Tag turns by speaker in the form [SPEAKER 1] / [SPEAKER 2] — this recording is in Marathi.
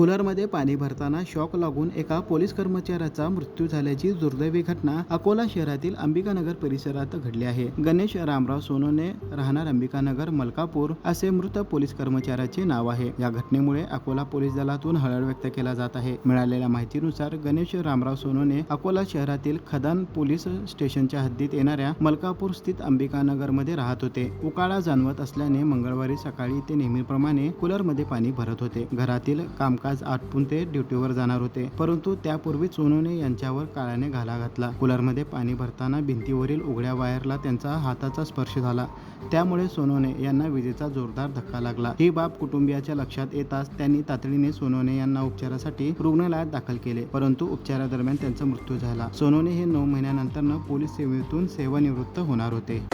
[SPEAKER 1] कूलरमध्ये पाणी भरताना शॉक लागून एका पोलीस कर्मचाऱ्याचा मृत्यू झाल्याची दुर्दैवी घटना अकोला शहरातील अंबिकानगर परिसरात घडली आहे. गणेश रामराव सोनोने राहणार अंबिकानगर मलकापूर असे मृत पोलीस कर्मचाऱ्याचे नाव आहे. या घटनेमुळे अकोला पोलीस दलातून हळहळ व्यक्त केला जात आहे. मिळालेल्या माहितीनुसार गणेश रामराव सोनोने अकोला शहरातील खदान पोलीस स्टेशनच्या हद्दीत येणाऱ्या मलकापूर स्थित अंबिकानगरमध्ये राहत होते. उकाळा जाणवत असल्याने मंगळवारी सकाळी ते नेहमीप्रमाणे कूलरमध्ये पाणी भरत होते. घरातील कामकाज आज आटपून ते ड्युटीवर जाणार होते. परंतु त्यापूर्वी सोनूने यांच्यावर काळाने घाला घातला. कूलरमध्ये पाणी भरताना भिंतीवरील उघड्या वायरला त्यांचा हाताचा स्पर्श झाला. त्यामुळे सोनोने यांना विजेचा जोरदार धक्का लागला. ही बाब कुटुंबियाच्या लक्षात येताच त्यांनी तातडीने सोनोने यांना उपचारासाठी रुग्णालयात दाखल केले. परंतु उपचारादरम्यान त्यांचा मृत्यू झाला. सोनोने हे नऊ महिन्यानंतर पोलीस सेवेतून सेवानिवृत्त होणार होते.